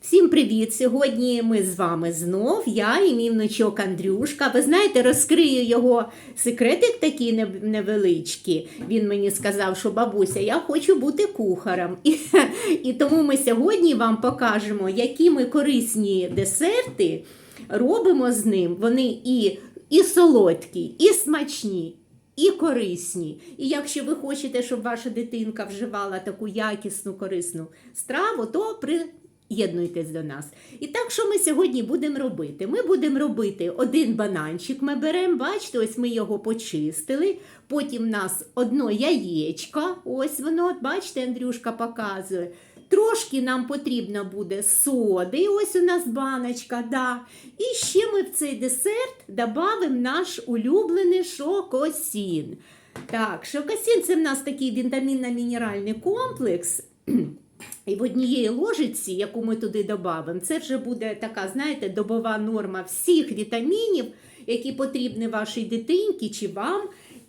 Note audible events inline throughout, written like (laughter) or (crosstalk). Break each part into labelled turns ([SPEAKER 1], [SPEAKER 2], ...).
[SPEAKER 1] Всім привіт! Сьогодні ми з вами знов, я і мій внучок Андрюшка. Ви знаєте, розкрию його секретик такий нев- невеличкий. Він мені сказав, що бабуся, я хочу бути кухарем. (laughs) І, і тому ми сьогодні вам покажемо, які ми корисні десерти робимо з ним. Вони і, і солодкі, і смачні. І корисні. І якщо ви хочете, щоб ваша дитинка вживала таку якісну, корисну страву, то приєднуйтесь до нас. І так, що ми сьогодні будемо робити? Ми будемо робити один бананчик. Ми беремо, бачите, ось ми його почистили. Потім в нас одно яєчко. Ось воно, бачите, Андрюшка показує. Трошки нам потрібно буде соди, ось у нас баночка, да. І ще ми в цей десерт додамо наш улюблений шокосін. Так, шокосін це в нас такий вітамінно-мінеральний комплекс. І в однієї ложиці, яку ми туди додамо, це вже буде така, знаєте, добова норма всіх вітамінів, які потрібні вашій дитинці чи вам.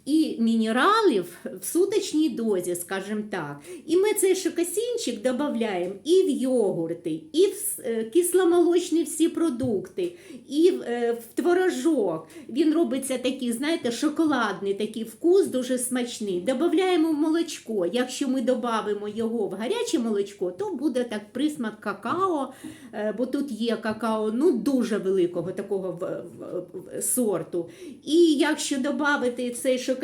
[SPEAKER 1] І мінералів в суточній дозі, скажімо так. І ми цей шокосінчик додаємо і в йогурти, і в е, кисломолочні всі продукти, і в, е, в творожок. Він робиться такий, знаєте, шоколадний такий вкус, дуже смачний. Додаємо в молочко. Якщо ми додамо його в гаряче молочко, то буде так присмак какао, е, бо тут є какао ну, дуже великого такого сорту. І якщо додати цей шокосінчик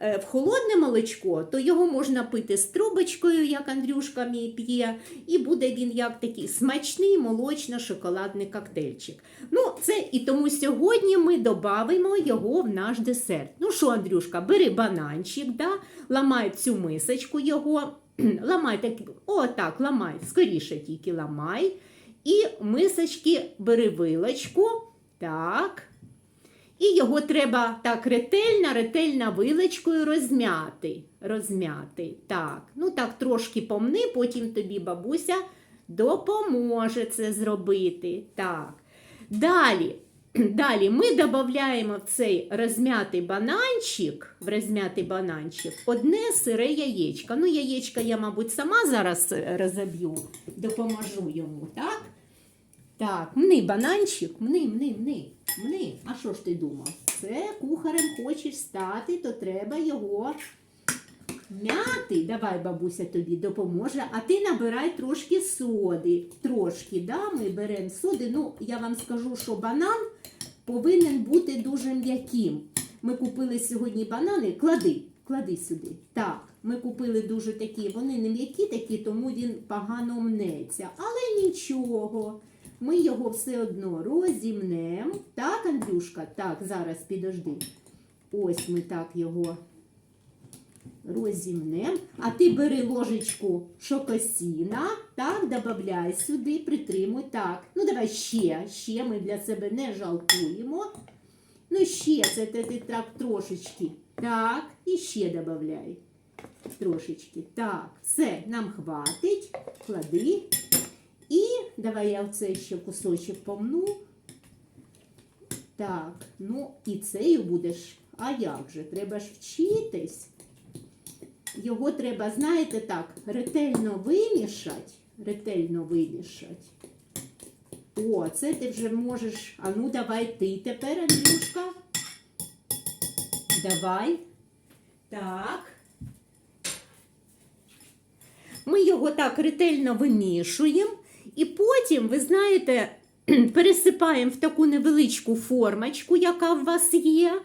[SPEAKER 1] е, в холодне молочко, то його можна пити з трубочкою, як Андрюшка мій п'є, і буде він як такий смачний молочно-шоколадний коктейльчик. Ну, це і тому сьогодні ми додамо його в наш десерт. Ну що, Андрюшка, бери бананчик, да? ламай цю мисочку його, (clears throat) ламай так, о, так, ламай, скоріше тільки ламай. І мисочки бери вилочку, так. І його треба так ретельно, ретельно вилочкою розм'яти. Розм'яти. Так. Ну так трошки помни, потім тобі бабуся допоможе це зробити. Так. Далі. (clears throat) Далі ми додаємо в цей розм'ятий бананчик, в розм'ятий бананчик одне сире яєчко. Ну, яєчко я, мабуть, сама зараз е, розоб'ю, допоможу йому, так? Так, мни бананчик, мни, мни, мни, мни. А що ж ти думав? Це кухарем хочеш стати, то треба його мяти. Давай, бабуся тобі допоможе. А ти набирай трошки соди. Трошки, да, ми беремо соди. Ну, я вам скажу, що банан повинен бути дуже м'яким. Ми купили сьогодні банани. Клади, клади сюди. Так, ми купили дуже такі, вони не м'які такі, тому він погано мнеться. Але нічого. Ми його все одно розімнемо. Так, Андрюшка? Так, зараз підожди. Ось ми так його розімнемо. А ти бери ложечку шокосіна, так, додавай сюди, притримуй. Так. Ну, давай ще, ще ми для себе не жалкуємо. Ну, ще, це ти, так трошечки. Так, і ще додай. Трошечки. Так, все, нам хватить. Клади. Давай я оцей ще кусочок помну. Так, ну і цею будеш. А як же? Треба ж вчитись. Його треба, знаєте, так, ретельно вимішати. Ретельно вимішати. О, це ти вже можеш. А ну давай ти тепер, Андрюшка. Давай. Так. Ми його так ретельно вимішуємо, і потім, ви знаєте, (clears throat) пересипаємо в таку невеличку формочку, яка в вас є.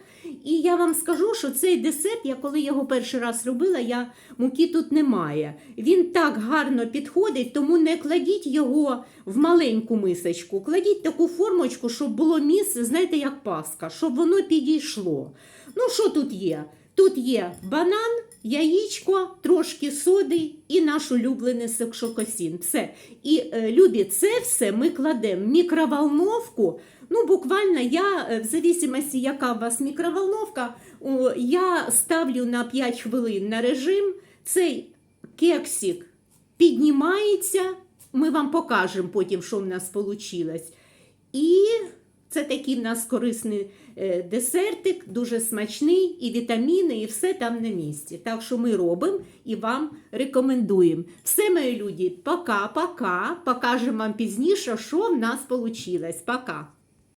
[SPEAKER 1] І я вам скажу, що цей десерт, я коли його перший раз робила, я муки тут немає. Він так гарно підходить, тому не кладіть його в маленьку мисочку. Кладіть таку формочку, щоб було місце, знаєте, як паска, щоб воно підійшло. Ну, що тут є? Тут є банан, яєчко, трошки соди і наш улюблений шокосін. Все. І е, любі, це все ми кладемо в мікроволновку. Ну, буквально я, е, в зависимості, яка у вас мікроволновка, я ставлю на 5 хвилин на режим. Цей кексик піднімається. Ми вам покажемо потім, що в нас вийшло. І Це такий в нас корисний е, десертик, дуже смачний, і вітаміни, і все там на місці. Так що ми робимо і вам рекомендуємо. Все, мої люди, пока-пока. Покажемо вам пізніше, що в нас вийшло. Пока.